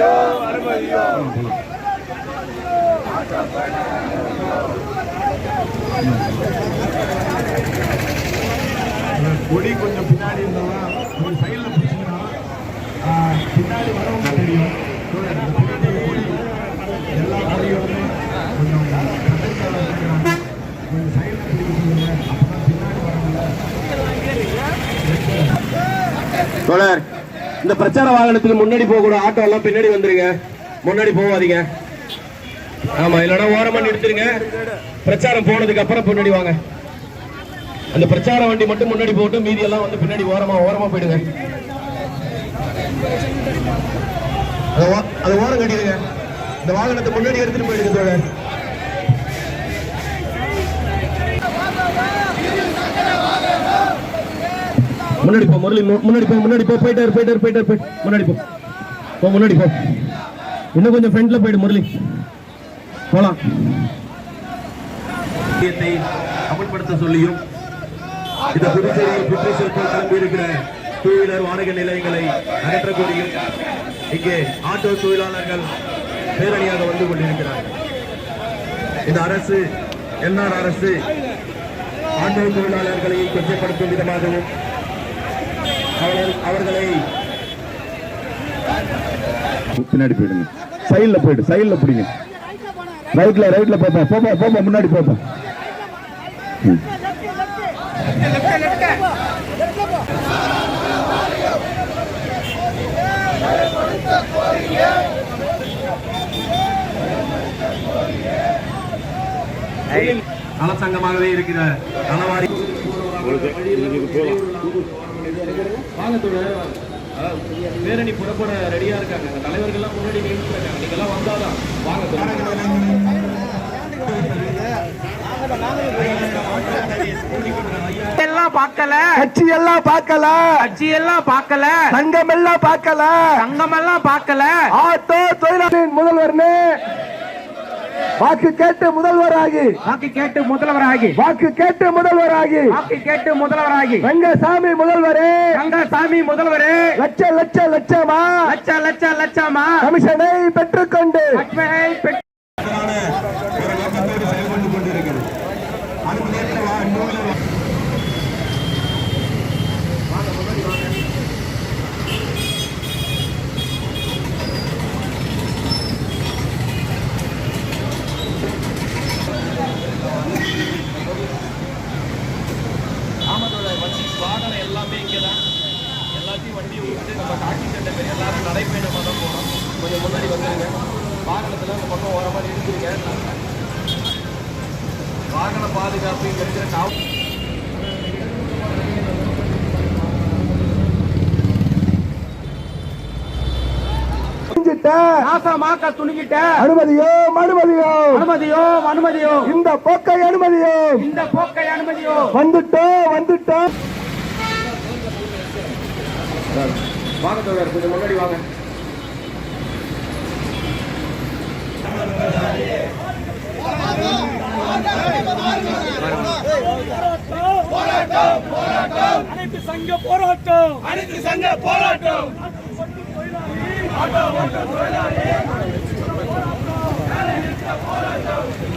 அனுமதியோ அனுமதியோ கொடி கொஞ்சம் பின்னாடி இருந்தவங்க சைடில் பிடிச்சிங்கன்னா பின்னாடி வரவங்க தெரியும். பின்னாடி எல்லா கொடியோடுமே இந்த பிரச்சார வாகனத்துக்கு முன்னாடி போக கூட ஆட்டோ எல்லாம் பின்னாடி வந்துருங்க. முன்னாடி போகாதீங்க. ஆமா இல்லைன்னா ஓரமா நிறுத்துருங்க பிரச்சாரம் போனதுக்கு அப்புறம் பின்னாடி வாங்க. அந்த பிரச்சார வண்டி மட்டும் முன்னாடி போட்டு மீதி எல்லாம் வந்து பின்னாடி ஓரமா ஓரமா போயிடுங்க. அது ஓ- ஓரம் கட்டிடுங்க. இந்த வாகனத்தை முன்னாடி எடுத்துட்டு போயிடுங்க தோழர். முன்னாடி போ முரளி முன்னாடி போ முன்னாடி போ போயிட்டாரு போயிட்டாரு போயிட்டாரு போய் முன்னாடி போ. போ முன்னாடி போ. இன்னும் கொஞ்சம் ஃப்ரண்ட்ல போயிடு முரளி. போலாம். அமல்படுத்த சொல்லியும் இந்த புதுச்சேரியில் குற்ற சொற்கள் கிளம்பி டூ வீலர் வாடகை நிலையங்களை அகற்றக்கூடியும் இங்கே ஆட்டோ தொழிலாளர்கள் பேரணியாக வந்து கொண்டிருக்கிறார்கள். இந்த அரசு என்ஆர் அரசு ஆட்டோ தொழிலாளர்களை கொச்சைப்படுத்தும் விதமாகவும் அவர்கள் அவர்களை பின்னாடி போயிடுங்க சைடில் போயிடு சைடில் பிடிங்க ரைட்ல ரைட்ல போப்பா போப்பா போப்பா முன்னாடி போப்பா ம். நலசங்கமாகவே இருக்கிற தோழர். அதாவது பேரணி புறப்பட ரெடியா இருக்காங்க. அந்த தலைவர்கள்லாம் முன்னாடி இருக்காங்க நீங்க எல்லாம் வந்தாதான். வாங்க. எல்லாம் பார்க்கல. கட்சி எல்லாம் பார்க்கல. கட்சி எல்லாம் பார்க்கல. சங்கம் எல்லாம் பார்க்கல. சங்கம் எல்லாம் பார்க்கல. ஆட்டோ தொழிலாளரின் முதல்வர்னு வாக்கு கேட்டு முதல்வராகி. வாக்கு கேட்டு முதல்வராகி. வாக்கு கேட்டு முதல்வராகி. வாக்கு கேட்டு முதல்வராகி. ரங்கசாமி முதல்வரே. ரங்கசாமி முதல்வரே. லட்ச லட்ச லட்சமா. லட்ச லட்ச லட்சமா. கமிஷனை பெற்றுக்கொண்டு. கொஞ்சம் முன்னாடி வந்துருங்க. வாகனத்தில் அந்த பக்கம் ஓரமாக நிறுத்திருங்க வாகன பாதுகாப்பு இங்கே இருக்கிற காவல் செஞ்சிட்ட நாசமாக்க துணிக்கிட்ட அனுமதியோ அனுமதியோ அனுமதியோ அனுமதியோ இந்த போக்கை அனுமதியோ? இந்த போக்கை அனுமதியோ? வந்துட்டோம் வந்துட்டோம். வாங்க தோழர் கொஞ்சம் முன்னாடி வாங்க. அனைத்து சங்க போராட்டம். அனைத்து சங்க போராட்டம். ஆட்டோ ஓட்டு தொழிலாளி